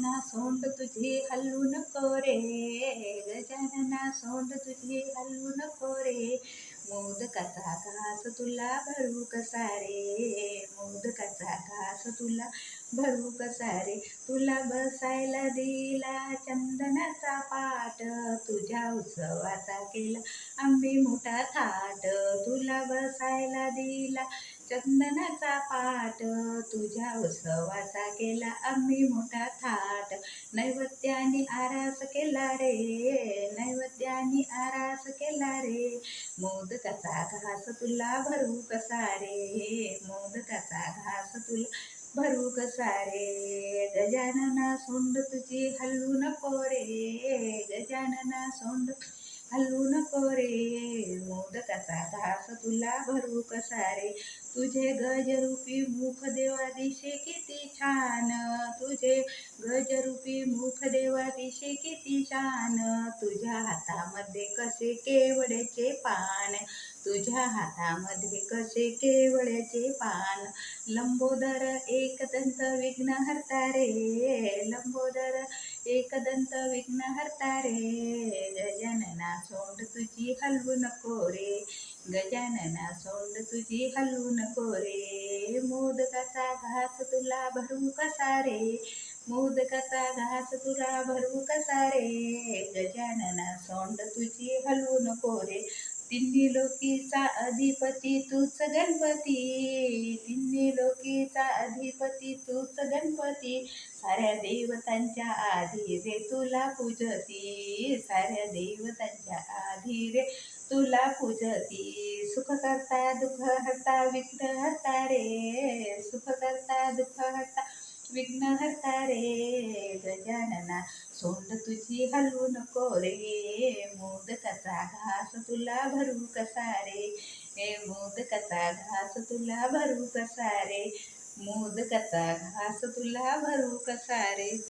गजानना सोंड तुझी हल्लू नको रे गजानना सोंड तुझी हल्लू नको रे मोदकाचा घास तुला भरू कसा रे मोदकाचा घास तुला भरू कसा रे तुला बसायला दिला चंदनाचा पाट तुझ्या उत्सवाचा केला आम्ही मोठा थाट तुला बसायला दिला चंदनाचा पाट तुझ्या उत्सवाचा केला आम्ही मोठा थाट. नैवेद्याने आरास केला रे नैवेद्याने आरास केला रे. मोदकाचा घास तुला भरू कसा रे? मोदकाचा घास तुला भरू कसा रे? गजानना सोंड तुझी हल्लू नको रे गजानना सोंड हल्लू नको रे. कसा घास तुला भरू कसा रे? तुझे गजरूपी मुख देवा दिशे किती छान. तुझे गजरूपी मुख देवा दिशे किती छान. तुझ्या हातामध्ये कसे केवड्याचे पान. तुझ्या हातामध्ये कसे केवड्याचे पान. लंबोदर एकदंत विघ्न हरता रे. लंबोदर एकदंत विघ्न हरता रे गजानना सोंड तुझी हलवू नको रे गजानना सोंड तुझी हलवू नको रे मोदकाचा घास तुला भरू कसा रे मोदकाचा घास तुला भरू कसा रे गजानना सोंड तुझी हलवू नको रे तिन्ही लोकीचा अधिपती तूच गणपती. तिन्ही लोकीचा अधिपती तूच गणपती. साऱ्या देवतांच्या आधी रे तुला पूजती. साऱ्या देवतांच्या आधी रे तुला पूजती. सुख करता दुःख हरता विघ्न हरता रे. सुख करता दुःख हरता विघ्नहर्ता रे गजानना. सोंड तुझी हलवू नको रे मोदकाचा घास तुला भरू कसा रे? हे मोदकाचा घास तुला भरू कसा रे? मोदकाचा घास तुला भरू कसा रे?